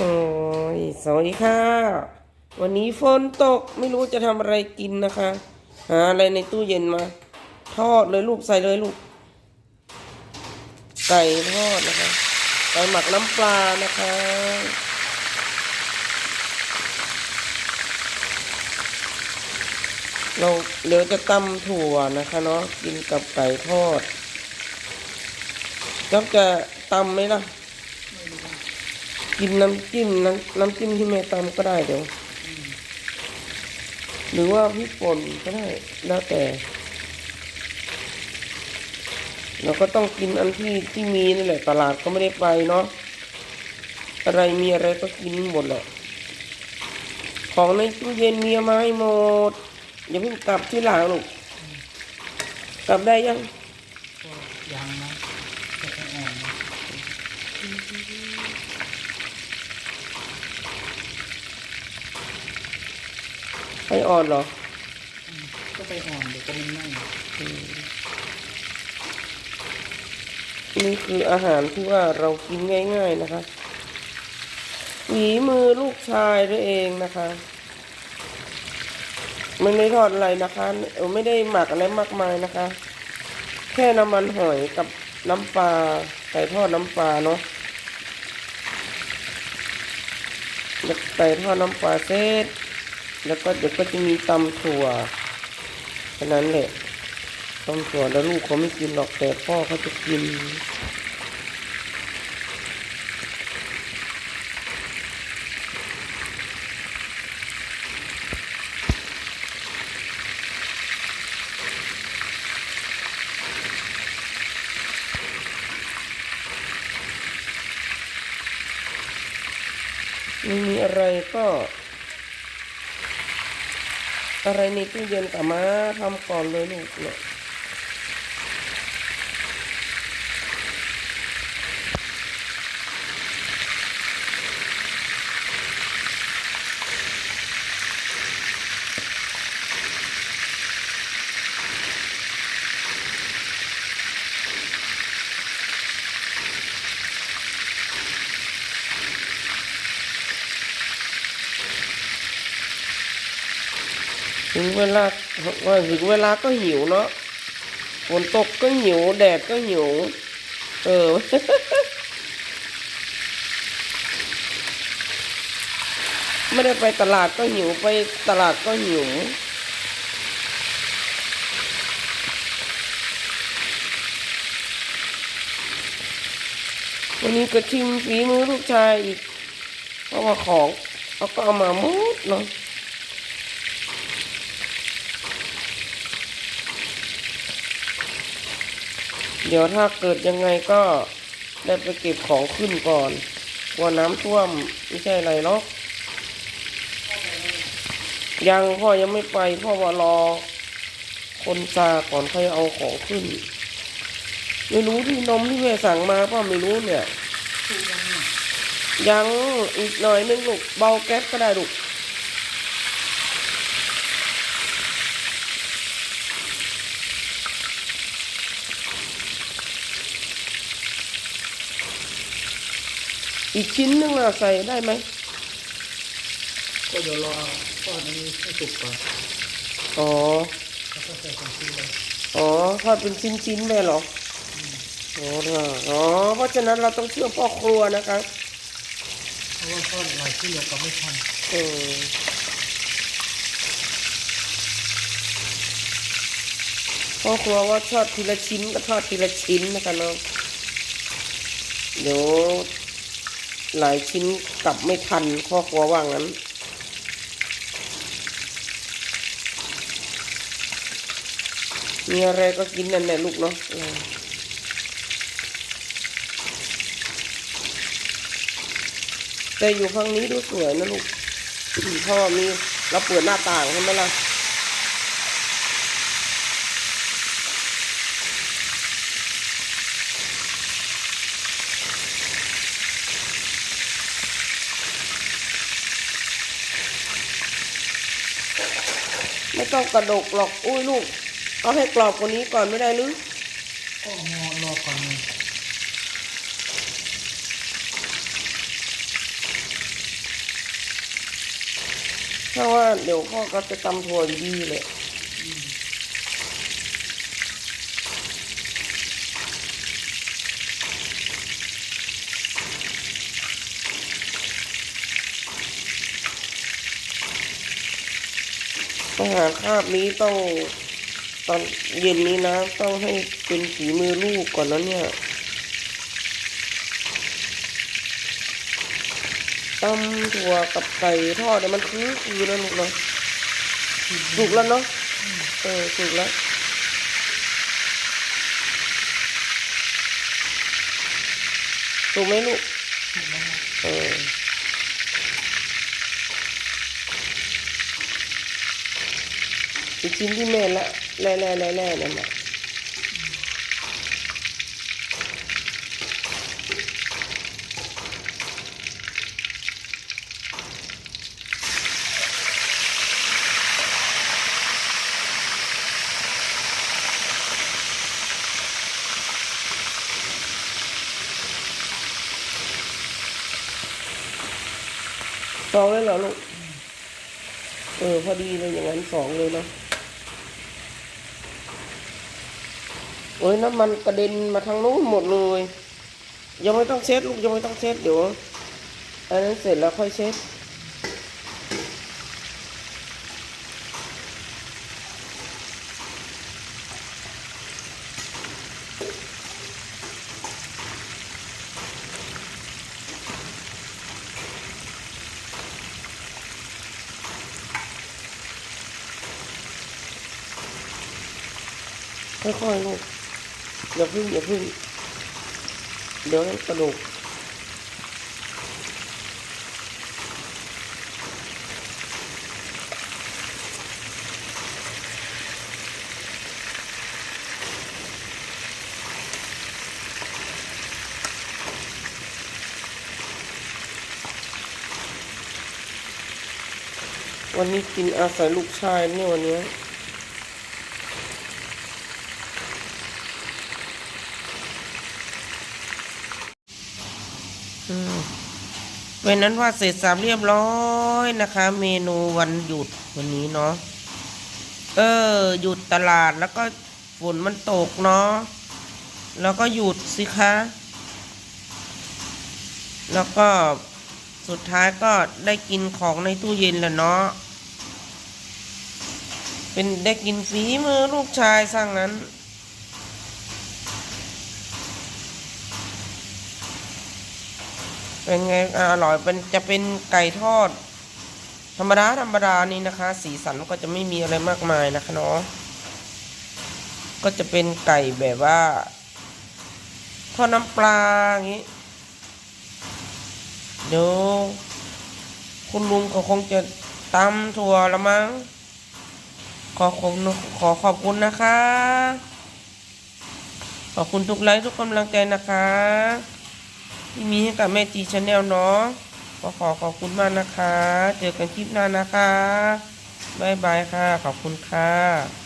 โอ้ยสวัสดีค่ะ วันนี้ฝนตกไม่รู้จะทำอะไรกินนะคะ หาอะไรในตู้เย็นมา ทอดเลยลูกใส่เลยลูก ไก่ทอดนะคะไก่หมักน้ำปลานะคะเราเดี๋ยวจะตำถั่วนะคะเนาะกินกับไก่ทอดจ๊อบจะตำไหมล่ะ กินน้ำจิ้มน้ำน้ำจิ้มที่แม่ตำก็ได้เดี๋ยว หรือว่าพี่ป่นก็ได้แล้วแต่ เราก็ต้องกินอันที่ที่มีนี่แหละตลาดก็ไม่ได้ไปเนาะอะไรมีอะไรก็กินหมดแหละของในตู้เย็นมีเอามาให้หมด อย่าเพิ่งกลับที่หลังลูกกลับได้ยัง ก็ยังนะจะไปอ่อนนะ ให้อ่อนเหรอ ก็ไปอ่อนเดี๋ยวก็มันไหม้นี่คืออาหารที่ว่าเรากินง่าย ๆนะคะหวีมือลูกชายด้วยเองนะคะ ไม่ได้ทอดอะไรนะคะเออไม่ได้หมักอะไรมากมายนะคะ แค่น้ำมันหอยกับน้ำปลาไก่ทอดน้ำปลาเนาะแล้วไก่ทอดน้ำปลาเสร็จ แล้วก็เดี๋ยวก็จะมีตำถั่วแค่นั้นแหละต้มถั่วแล้วลูกเขาไม่กินหรอกแต่พ่อเขาจะกินไม่มีอะไรก็ อะไรในตู้เย็นกับมาทำก่อนเลยลูกเนี่ย ถึงเวลาว่าถึงเวลาก็หิวเนาะฝนตกก็หิว แดดก็หิว เออ ไม่ได้ไปตลาดก็หิว ไปตลาดก็หิววันนี้ก็ชิมฝีมือลูกชายอีก เพราะว่าของเขาก็เอามาหมดเนาะ เดี๋ยวถ้าเกิดยังไงก็ได้ไปเก็บของขึ้นก่อนกลัวน้ำท่วมไม่ใช่อะไรหรอกยังพ่อยังไม่ไปพ่อว่ารอ คนซาก่อนใค่อยเอาของขึ้น ไม่รู้ที่นมที่แม่สั่งมาพ่อไม่รู้เนี่ยยังเนี่ย ยังอีกหน่อยนึงลูกเบาแก๊สก็ได้ลูก อีกชิ้นนึงอะใส่ได้ไหมก็เดี๋ยวรอทอดอันนี้ให้สุกก่อนอ๋อแล้วก็ใส่ของที่เลยอ๋อทอดเป็นชิ้นๆเลยเหรออ๋อเหรออ๋อเพราะฉะนั้นเราต้องเชื่อพ่อครัวนะคะเพราะว่าทอดหลายที่เดียวก็ไม่ทันเออพ่อครัวว่าทอดทีละชิ้นก็ทอดทีละชิ้นนะคะเนาะเดี๋ยว หลายชิ้นกลับไม่ทันพ่อครัวว่างั้น มีอะไรก็กินนั่นแหละลูกเนาะแต่อยู่ฝั่งนี้ดูสวยนะลูกเพราะว่ามีเราเปิดหน้าต่างใช่ไหมล่ะ ต้องกระดกหรอกอุ้ยลูก เอาให้กรอบกว่านี้ก่อนไม่ได้หรือก็มอรอก่อนเพราะว่าเดี๋ยวพ่อก็จะตำถั่วอดีเลย หารคาบนี้ต้องตอนเย็นนี้นะ ต้องให้เป็นฝีมือลูกก่อนนะเนี่ยตำถั่วกับไก่ทอดเนี่ยมันคือคือแล้วลูกเนาะสุกแล้วเนาะเออสุกแล้วสุกไหมลูกเอออีก ชิ้นที่แม่ละแล่แล่แล่แล่นั่นแหละสองเลยเหรอลูก เออ พอดีเลยอย่างนั้นสองเลยเนาะ โอ้ยน้ำมันกระเด็นมาทางนู้นหมดเลย ยังไม่ต้องเช็ดลูกยังไม่ต้องเช็ดเดี๋ยวอันนั้นเสร็จแล้วค่อยเช็ดค่อยๆลูก อย่าพึ่งอย่าพึ่ง เดี๋ยวนั้นกระดูกวันนี้กินอาศัยลูกชายเนี่ยวันนี้ย อืม เป็นนั้นว่าเสร็จสามเรียบร้อยนะคะ เมนูวันหยุดวันนี้เนาะเออ หยุดตลาดแล้วก็ฝนมันตกเนาะแล้วก็หยุดสิคะ แล้วก็สุดท้ายก็ได้กินของในตู้เย็นแล้วเนาะเป็นได้กินฝีมือลูกชายสร้างนั้น เป็นไงอร่อยเป็นจะเป็นไก่ทอด ธรรมดาธรรมดานี่นะคะ สีสันก็จะไม่มีอะไรมากมายนะคะเนาะก็จะเป็นไก่แบบว่าทอดน้ำปลาอย่างนี้เดี๋ยวคุณลุงก็คงจะตำถั่วละมั้งขอขอบขอขอบคุณนะคะ ขอบคุณทุกไลค์ทุกกำลังใจนะคะ ที่มีให้กับแม่จีชาแนลเนาะขอขอบคุณมากนะคะ เจอกันคลิปหน้านะคะ บ๊ายบายค่ะ ขอบคุณค่ะ